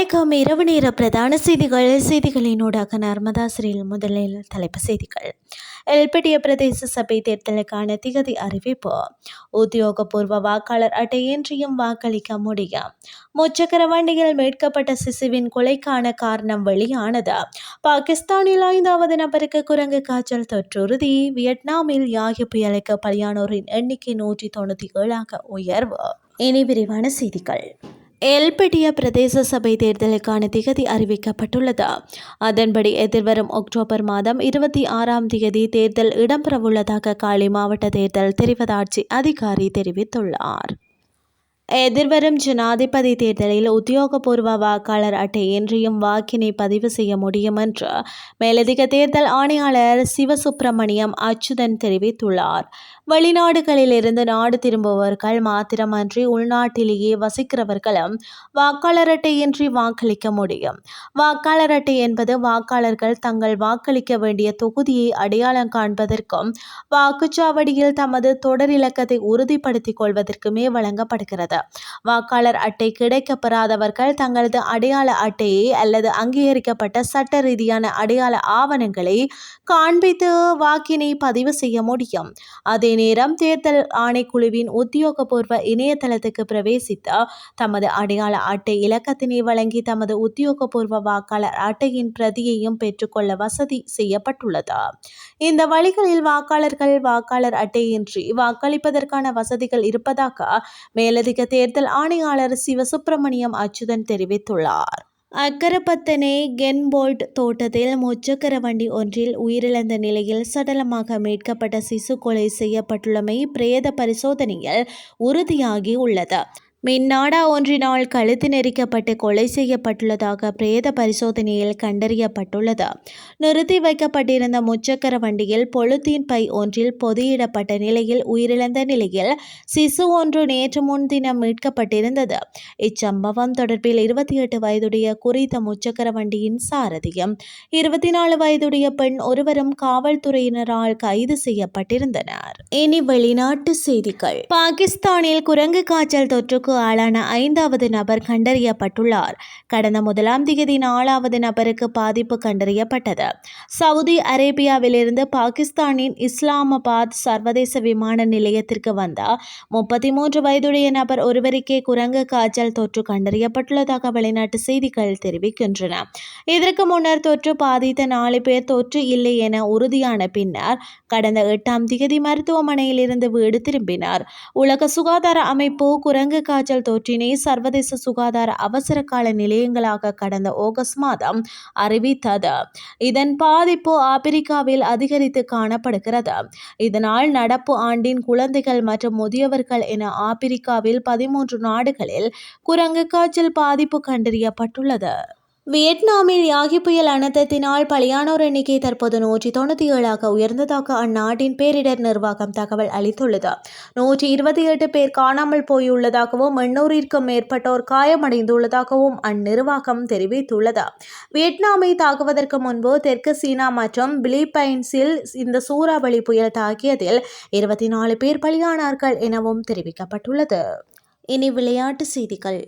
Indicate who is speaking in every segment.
Speaker 1: வணக்கம். இரவு நேர பிரதான செய்திகள். செய்திகளினூடாக நர்மதா நர்மதாசிரியில் முதலில் தலைப்பு செய்திகள். எல்பட்டிய பிரதேச சபை தேர்தலுக்கான திகதி அறிவிப்பு. உத்தியோகபூர்வ வாக்காளர் அட்டையின்றியும் வாக்களிக்க முடியும் முச்சக்கர வண்டியில் மீட்கப்பட்ட சிசுவின் கொலைக்கான காரணம் வெளியானது? பாகிஸ்தானில் ஐந்தாவது நபருக்கு குரங்கு காய்ச்சல் தொற்றுறுதி. வியட்நாமில் யாகி புயலுக்கு பலியானோரின் எண்ணிக்கை நூற்றி தொண்ணூற்றி ஏழாக உயர்வு. இனி விரிவான செய்திகள். எல்படியா பிரதேச சபை தேர்தலுக்கான திகதி அறிவிக்கப்பட்டுள்ளது. அதன்படி எதிர்வரும் அக்டோபர் மாதம் இருபத்தி ஆறாம் தேதி தேர்தல் இடம்பெறவுள்ளதாக காலி மாவட்ட தேர்தல் தெரிவதாட்சி அதிகாரி தெரிவித்துள்ளார். எதிர்வரும் ஜனாதிபதி தேர்தலில் உத்தியோகபூர்வ வாக்காளர் அட்டை இன்றியும் வாக்கினை பதிவு செய்ய முடியும் என்று மேலதிக தேர்தல் ஆணையாளர் சிவசுப்பிரமணியம் அச்சுதன் தெரிவித்துள்ளார். வெளிநாடுகளில் இருந்து நாடு திரும்புபவர்கள் மாத்திரமன்றி உள்நாட்டிலேயே வசிக்கிறவர்களும் வாக்காளர் அட்டையின்றி வாக்களிக்க முடியும். வாக்காளர் அட்டை என்பது வாக்காளர்கள் தங்கள் வாக்களிக்க வேண்டிய தொகுதியை அடையாளம் காண்பதற்கும் வாக்குச்சாவடியில் தமது தொடர் இலக்கத்தை உறுதிப்படுத்திக் கொள்வதற்குமே வழங்கப்படுகிறது. வாக்காளர் அட்டை கிடைக்கப்பெறாதவர்கள் தங்களது அடையாள அட்டையை அல்லது அங்கீகரிக்கப்பட்ட சட்ட ரீதியான அடையாள ஆவணங்களை காண்பித்து வாக்கினை பதிவு செய்ய முடியும். அதே நேரம் தேர்தல் ஆணைக்குழுவின் உத்தியோகபூர்வ இணையதளத்துக்கு பிரவேசித்து தமது அடையாள அட்டை இலக்கத்தினை வழங்கி தமது உத்தியோகபூர்வ வாக்காளர் அட்டையின் பிரதியையும் பெற்றுக்கொள்ள வசதி செய்யப்பட்டுள்ளது. இந்த வழிகளில் வாக்காளர்கள் வாக்காளர் அட்டையின்றி வாக்களிப்பதற்கான வசதிகள் இருப்பதாக மேலதிக தேர்தல் ஆணையாளர் சிவசுப்பிரமணியம் அச்சுதன் தெரிவித்துள்ளார். அக்கரப்பத்தனை கென்போல்ட் தோட்டத்தில் முச்சக்கர வண்டி ஒன்றில் உயிரிழந்த நிலையில் சடலமாக மீட்கப்பட்ட சிசு கொலை செய்யப்பட்டுள்ளமை பிரேத பரிசோதனையில் உறுதியாகி உள்ளது. மின்னாடா ஒன்றினால் கழுத்து நெரிக்கப்பட்டு கொலை செய்யப்பட்டுள்ளதாக பிரேத பரிசோதனையில் கண்டறியப்பட்டுள்ளது. நிறுத்தி வைக்கப்பட்டிருந்த முச்சக்கர வண்டியில் பொழுத்தீன் பை ஒன்றில் பொதியிடப்பட்ட நிலையில் உயிரிழந்த நிலையில் சிசு ஒன்று நேற்று முன்தினம் மீட்கப்பட்டிருந்தது. இச்சம்பவம் தொடர்பில் இருபத்தி எட்டு வயதுடைய குறித்த முச்சக்கர வண்டியின் சாரதியும் இருபத்தி நாலு வயதுடைய பெண் ஒருவரும் காவல்துறையினரால் கைது செய்யப்பட்டிருந்தனர். இனி வெளிநாட்டு செய்திகள். பாகிஸ்தானில் குரங்கு காய்ச்சல் தொற்றுக்கு பாதிப்புக்கு ஆளான ஐந்தாவது நபர் கண்டறியப்பட்டுள்ளார். கடந்த முதலாம் தேதி நாலாவது நபருக்கு பாதிப்பு கண்டறியப்பட்டது. சவுதி அரேபியாவிலிருந்து பாகிஸ்தானின் இஸ்லாமாபாத் சர்வதேச விமான நிலையத்திற்கு வந்த முப்பத்தி மூன்று வயதுடைய நபர் ஒருவருக்கே குரங்கு காய்ச்சல் தொற்று கண்டறியப்பட்டுள்ளதாக வெளிநாட்டு செய்திகள் தெரிவிக்கின்றன. இதற்கு முன்னர் தொற்று பாதித்த நாலு பேர் தொற்று இல்லை என உறுதியான பின்னர் கடந்த எட்டாம் தேதி மருத்துவமனையில் இருந்து வீடு திரும்பினார். உலக சுகாதார அமைப்பு குரங்கு காய்ச்சல் தொற்றினை சர்வதேச சுகாதார அவசர கால நிலையங்களாக கடந்த ஆகஸ்ட் மாதம் அறிவித்தது. இதன் பாதிப்பு ஆப்பிரிக்காவில் அதிகரித்து காணப்படுகிறது. இதனால் நடப்பு ஆண்டின் குழந்தைகள் மற்றும் முதியவர்கள் என ஆப்பிரிக்காவில் பதிமூன்று நாடுகளில் குரங்கு காய்ச்சல் பாதிப்பு கண்டறியப்பட்டுள்ளது. வியட்நாமில் யாகி புயல் அனர்த்தத்தினால் பலியானோர் எண்ணிக்கை தற்போது நூற்றி தொண்ணூற்றி ஏழாக உயர்ந்ததாக அந்நாட்டின் பேரிடர் நிர்வாகம் தகவல் அளித்துள்ளது. நூற்றி இருபத்தி எட்டு பேர் காணாமல் போயுள்ளதாகவும் எண்ணூறிற்கும் மேற்பட்டோர் காயமடைந்துள்ளதாகவும் அந்நிர்வாகம் தெரிவித்துள்ளது. வியட்நாமை தாக்குவதற்கு முன்பு தெற்கு சீனா மற்றும் பிலிப்பைன்ஸில் இந்த சூறாவளி புயல் தாக்கியதில் இருபத்தி நாலு பேர் பலியானார்கள் எனவும் தெரிவிக்கப்பட்டுள்ளது. இனி விளையாட்டு செய்திகள்.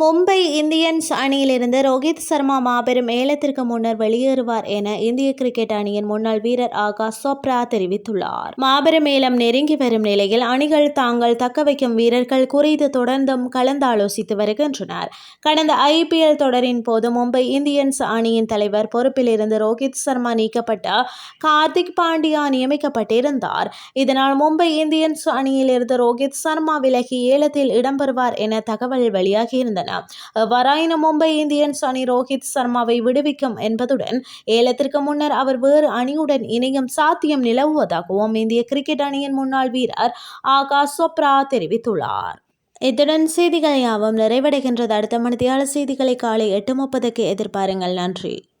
Speaker 1: மும்பை இந்தியன்ஸ் அணியிலிருந்து ரோஹித் சர்மா மாபெரும் ஏலத்திற்கு முன்னர் வெளியேறுவார் என இந்திய கிரிக்கெட் அணியின் முன்னாள் வீரர் ஆகாஷ் சோப்ரா தெரிவித்துள்ளார். மாபெரும் ஏலம் நெருங்கி வரும் நிலையில் அணிகள் தாங்கள் தக்க வைக்கும் வீரர்கள் குறித்து தொடர்ந்தும் கலந்தாலோசித்து வருகின்றனர். கடந்த ஐபிஎல் தொடரின் போது மும்பை இந்தியன்ஸ் அணியின் தலைவர் பொறுப்பிலிருந்து ரோஹித் சர்மா நீக்கப்பட்ட கார்த்திக் பாண்டியா நியமிக்கப்பட்டிருந்தார். இதனால் மும்பை இந்தியன்ஸ் அணியிலிருந்து ரோஹித் சர்மா விலகி ஏலத்தில் இடம்பெறுவார் என தகவல் வெளியாகியிருந்தது. இருந்தன. வராயின மும்பை இந்தியன்ஸ் அணி ரோஹித் சர்மாவை விடுவிக்கும் என்பதுடன் ஏலத்திற்கு முன்னர் அவர் வேறு அணியுடன் இணையும் சாத்தியம் நிலவுவதாகவும் இந்திய கிரிக்கெட் அணியின் முன்னாள் வீரர் ஆகாஷ் சோப்ரா தெரிவித்துள்ளார். இத்துடன் செய்திகள் யாவும் நிறைவடைகின்றது. அடுத்த மணித்தியால செய்திகளை காலை எட்டு முப்பதுக்கு எதிர்பாருங்கள். நன்றி.